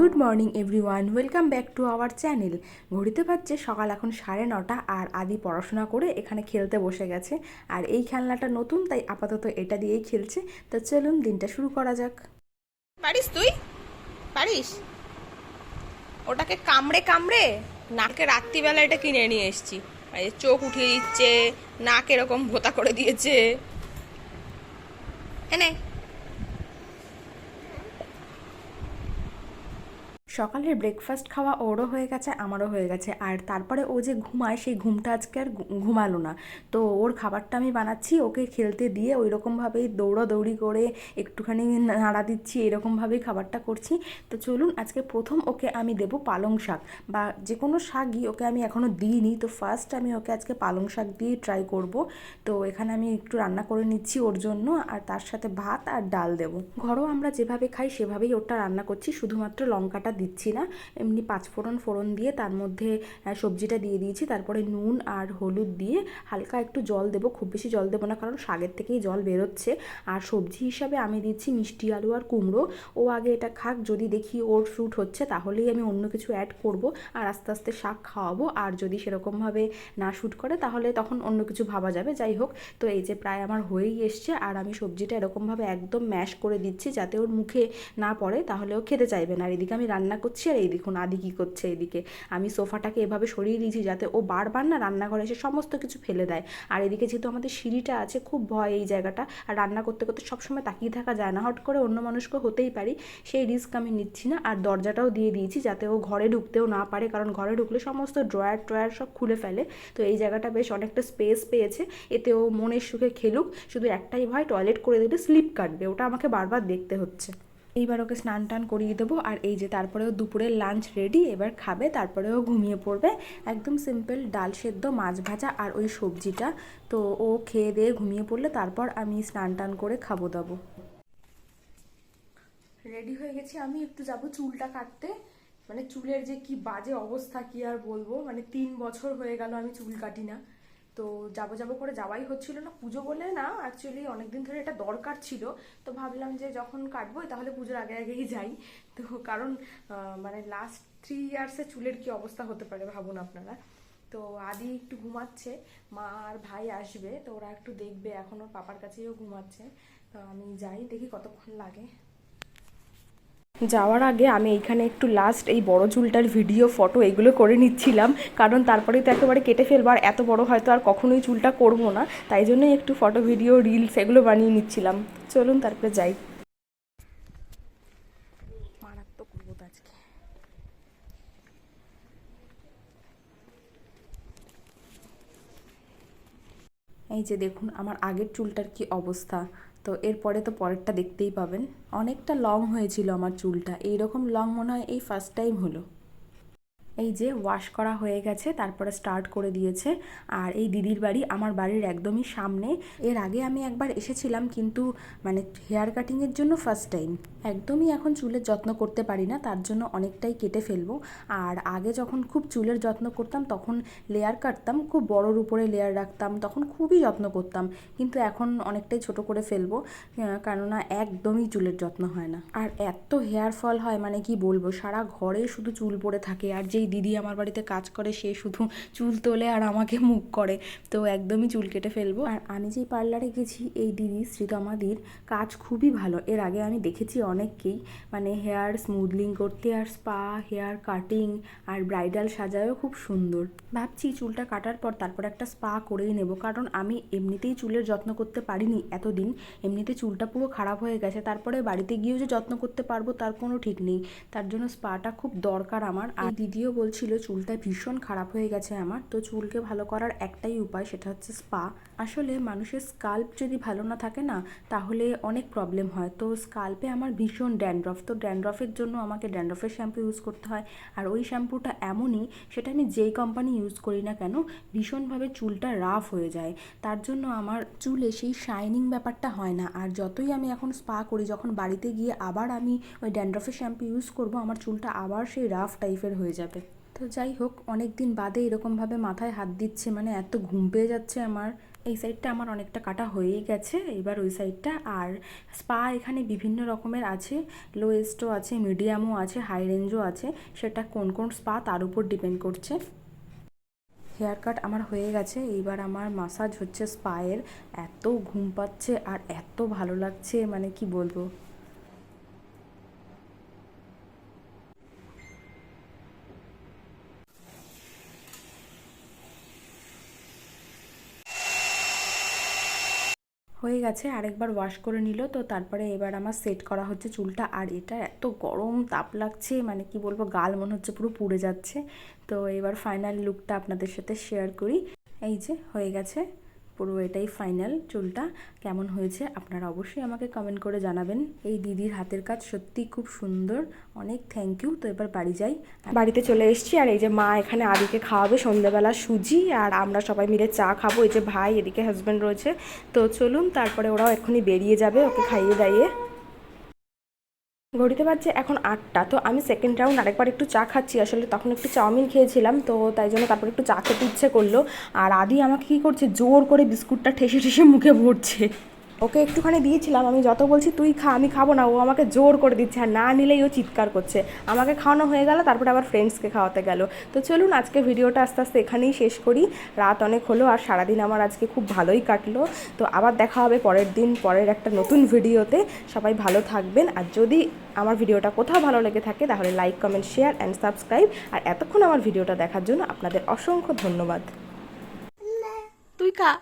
Good morning everyone, welcome back to our channel. ঘড়িতে পাচ্ছে সকাল এখন সাড়ে নটা আর আদি পড়াশোনা করে এখানে খেলতে বসে গেছে। আর এই খেলনাটা নতুন, তাই আপাতত এটা দিয়েই খেলছে। তো চলুন, দিনটা শুরু করা যাক। পারিস তুই? পারিস? ওটাকে কামড়ে কামড়ে? নাকে রাত্রিবেলা এটা কিনে নিয়ে এসছি। চোখ উঠিয়ে দিচ্ছে, নাক এরকম ভোতা করে দিয়েছে। এনে সকালের ব্রেকফাস্ট খাওয়া ওরও হয়ে গেছে, আমারও হয়ে গেছে। আর তারপরে ও যে ঘুমায়, সেই ঘুমটা আজকে আর ঘুমালো না। তো ওর খাবারটা আমি বানাচ্ছি, ওকে খেলতে দিয়ে ওই রকমভাবেই দৌড়াদৌড়ি করে একটুখানি নাড়া দিচ্ছি, এরকমভাবেই খাবারটা করছি। তো চলুন, আজকে প্রথম ওকে আমি দেবো পালং শাক বা যে কোনো শাকই ওকে আমি এখনও দিইনি। তো ফার্স্ট আমি ওকে আজকে পালং শাক দিয়ে ট্রাই করব। তো এখানে আমি একটু রান্না করে নিচ্ছি ওর জন্য, আর তার সাথে ভাত আর ডাল দেবো। ঘরও আমরা যেভাবে খাই, সেভাবেই ওটা রান্না করছি। শুধুমাত্র লঙ্কাটা দিচ্ছি না। এমনি পাঁচ ফোড়ন ফোড়ন দিয়ে তার মধ্যে সবজিটা দিয়ে দিয়েছি। তারপরে নুন আর হলুদ দিয়ে হালকা একটু জল দেবো। খুব বেশি জল দেবো না, কারণ শাকের থেকেই জল বেরোচ্ছে। আর সবজি হিসাবে আমি দিচ্ছি মিষ্টি আলু আর কুমড়ো। ও আগে এটা খাক, যদি দেখি ওর স্যুট হচ্ছে, তাহলেই আমি অন্য কিছু অ্যাড করব আর আস্তে আস্তে শাক খাওয়াবো। আর যদি সেরকমভাবে না শ্যুট করে, তাহলে তখন অন্য কিছু ভাবা যাবে। যাই হোক, তো এই যে প্রায় আমার হয়েই এসছে। আর আমি সবজিটা এরকমভাবে একদম ম্যাশ করে দিচ্ছি, যাতে ওর মুখে না পড়ে, তাহলে ও খেতে চাইবে না। আর এদিকে আমি রান্না করছি আর এই দেখুন আদি কী করছে এদিকে। আমি সোফাটাকে এভাবে সরিয়ে দিয়েছি যাতে ও বারবার না রান্নাঘরে এসে সমস্ত কিছু ফেলে দেয়। আর এদিকে যেহেতু আমাদের সিঁড়িটা আছে, খুব ভয় এই জায়গাটা। আর রান্না করতে করতে সবসময় তাকিয়ে থাকা যায় না। হট করে অন্য মানুষকে হতেই পারি, সেই রিস্ক আমি নিচ্ছি না। আর দরজাটাও দিয়ে দিয়েছি যাতে ও ঘরে ঢুকতেও না পারে, কারণ ঘরে ঢুকলে সমস্ত ড্রয়ার ট্রয়ার সব খুলে ফেলে। তো এই জায়গাটা বেশ অনেকটা স্পেস পেয়েছে। এতে ও মনের সুখে খেলুক। শুধু একটাই ভয়, টয়লেট করে দিলে স্লিপ কাটবে। ওটা আমাকে বারবার দেখতে হচ্ছে। এইবার ওকে স্নান টান করিয়ে দেবো। আর এই যে তারপরেও দুপুরের লাঞ্চ রেডি এবার খাবে, তারপরেও ঘুমিয়ে পড়বে। একদম সিম্পল ডাল সেদ্ধ, মাছ ভাজা আর ওই সবজিটা। তো ও খেয়ে দিয়ে ঘুমিয়ে পড়লে তারপর আমি স্নান টান করে খাব দাবো। রেডি হয়ে গেছি আমি, একটু যাব চুলটা কাটতে। মানে চুলের যে কি বাজে অবস্থা কি আর বলব? মানে তিন বছর হয়ে গেল আমি চুল কাটি না। তো যাব যাব করে যাওয়াই হচ্ছিল না। পুজো বলে না অ্যাকচুয়ালি অনেকদিন ধরে এটা দরকার ছিল। তো ভাবলাম যে যখন কাটবো তাহলে পুজোর আগে আগেই যাই। তো কারণ মানে লাস্ট থ্রি ইয়ার্সে চুলের কি অবস্থা হতে পারে ভাবুন আপনারা। তো আদি একটু ঘুমাচ্ছে, মা আর ভাই আসবে, তো ওরা একটু দেখবে, এখন ওর পাপার কাছেও ঘুমাচ্ছে। তো আমি যাই, দেখি কতক্ষণ লাগে। যাওয়ার আগে আমি এইখানে একটু লাস্ট এই বড় চুলটার ভিডিও ফটো এগুলো করে নিচ্ছিলাম। কারণ তারপরেই তো একেবারে কেটে ফেলব আর এত বড় হয়তো আর কখনোই চুলটা করব না। তাই জন্যই একটু ফটো ভিডিও রিলস এগুলো বানিয়ে নিচ্ছিলাম। চলুন তারপরে যাই। এই যে দেখুন, আমার আগের চুলটার কি অবস্থা। তো এরপরে তো পরেরটা দেখতেই পাবেন। অনেকটা লং হয়েছিল আমার চুলটা। এইরকম লং মনে হয় এই ফার্স্ট টাইম হলো। এই যে ওয়াশ করা হয়ে গেছে, তারপরে স্টার্ট করে দিয়েছে। আর এই দিদির বাড়ি আমার বাড়ির একদমই সামনে। এর আগে আমি একবার এসেছিলাম কিন্তু মানে হেয়ার কাটিংয়ের জন্য ফার্স্ট টাইম একদমই এখন চুলের যত্ন করতে পারি না, তার জন্য অনেকটাই কেটে ফেলব। আর আগে যখন খুব চুলের যত্ন করতাম, তখন লেয়ার কাটতাম, খুব বড়োর উপরে লেয়ার রাখতাম, তখন খুবই যত্ন করতাম। কিন্তু এখন অনেকটাই ছোট করে ফেলব কেননা একদমই চুলের যত্ন হয় না। আর এত হেয়ার ফল হয় মানে কি বলব, সারা ঘরে শুধু চুল পড়ে থাকে। আর যেই দিদি আমার বাড়িতে কাজ করে, সে শুধু চুল তোলে আর আমাকে মুখ করে। তো একদমই চুল কেটে ফেলব। আর আমি যেই পার্লারে গেছি, এই দিদি শ্রীতমাদির কাজ খুবই ভালো। এর আগে আমি দেখেছি অনেককেই। মানে হেয়ার স্মুথলিং করতে আর স্পা, হেয়ার কাটিং আর ব্রাইডাল সাজায়ও খুব সুন্দর। ভাবছি চুলটা কাটার পর তারপর একটা স্পা করেই নেব। কারণ আমি এমনিতেই চুলের যত্ন করতে পারিনি এতদিন। এমনিতে চুলটা পুরো খারাপ হয়ে গেছে। তারপরে বাড়িতে গিয়েও যে যত্ন করতে পারব তার কোনো ঠিক নেই। তার জন্য স্পাটা খুব দরকার আমার। আর দিদিও বলছিল, চুলটা ভীষণ খারাপ হয়ে গেছে আমার, তো চুলকে ভালো করার একটাই উপায় সেটা হচ্ছে স্পা আসলে মানুষের স্কাল্প যদি ভালো না থাকে না, তাহলে অনেক প্রবলেম হয়। তো স্কাল্পে আমার ভীষণ ড্যান্ড্রফ তো ড্যান্ড্রফের জন্য আমাকে ড্যান্ড্রফের শ্যাম্পু ইউজ করতে হয়। আর ওই শ্যাম্পুটা এমনই, সেটা আমি যেই কোম্পানি ইউজ করি না কেন, ভীষণভাবে চুলটা রাফ হয়ে যায়। তার জন্য আমার চুলে সেই শাইনিং ব্যাপারটা হয় না। আর যতই আমি এখন স্পা করি, যখন বাড়িতে গিয়ে আবার আমি ওই ড্যান্ড্রফের শ্যাম্পু ইউজ করব, আমার চুলটা আবার সেই রাফ টাইপের হয়ে যাবে। তো যাই হোক অনেক দিন বাদে এরকমভাবে মাথায় হাত দিচ্ছে মানে এত ঘুম পেয়ে যাচ্ছে আমার। এই সাইডটা আমার অনেকটা কাটা হয়েই গেছে, এবার ওই সাইডটা। আর স্পা এখানে বিভিন্ন রকমের আছে, লোয়েস্টও আছে, মিডিয়ামও আছে, হাই রেঞ্জও আছে। সেটা কোন কোন স্পা তার উপর ডিপেন্ড করছে। হেয়ার কাট আমার হয়ে গেছে, এইবার আমার মাসাজ হচ্ছে স্পায়ের। এত ঘুম পাচ্ছে আর এত ভালো লাগছে মানে কি বলব? হয়ে গেছে, আরেকবার ওয়াশ করে নিল। তো তারপরে এবার আমার সেট করা হচ্ছে চুলটা। আর এটা এত গরম তাপ লাগছে মানে কি বলব, গাল মনে হচ্ছে পুরো পুড়ে যাচ্ছে। তো এবার ফাইনাল লুকটা আপনাদের সাথে শেয়ার করি। এই যে, হয়ে গেছে। পুরো এটাই ফাইনাল চুলটা কেমন হয়েছে আপনারা অবশ্যই আমাকে কমেন্ট করে জানাবেন। এই দিদির হাতের কাজ সত্যি খুব সুন্দর। অনেক থ্যাংক ইউ তো এবার বাড়ি যাই। বাড়িতে চলে এসেছি আর এই যে মা এখানে আদিকে খাওয়াবে সন্ধ্যাবেলা সুজি আর আমরা সবাই মিলে চা খাব। এই যে ভাই, এদিকে হাজব্যান্ড রয়েছে। তো চলুন, তারপরে ওরাও এক্ষুনি বেরিয়ে যাবে, ওকে খাইয়ে দাইয়ে। ঘড়িতে বাজছে এখন আটটা, তো আমি সেকেন্ড রাউন্ড আরেকবার একটু চা খাচ্ছি। আসলে তখন একটু চাউমিন খেয়েছিলাম, তো তাই জন্য তারপর একটু চা খেতে ইচ্ছে করল। আর আদি আমাকে কী করছে? জোর করে বিস্কুটটা ঠেসে ঠেসে মুখে ভরছে। ওকে একটুখানি দিয়েছিলাম, আমি যত বলছি তুই খা, আমি খাব না, ও আমাকে জোর করে দিচ্ছে, আর না নিলেই ও চিৎকার করছে। আমাকে খাওয়ানো হয়ে গেল, তারপরে আবার ফ্রেন্ডসকে খাওয়াতে গেল। তো চলুন, আজকে ভিডিওটা আস্তে আস্তে এখানেই শেষ করি। রাত অনেক হলো, আর সারাদিন আমার আজকে খুব ভালোই কাটলো। তো আবার দেখা হবে পরের দিন, পরের একটা নতুন ভিডিওতে সবাই ভালো থাকবেন, আর যদি আমার ভিডিওটা কোথাও ভালো লেগে থাকে, তাহলে like comment share and subscribe আর এতক্ষণ আমার ভিডিওটা দেখার জন্য আপনাদের অসংখ্য ধন্যবাদ। তুই খা।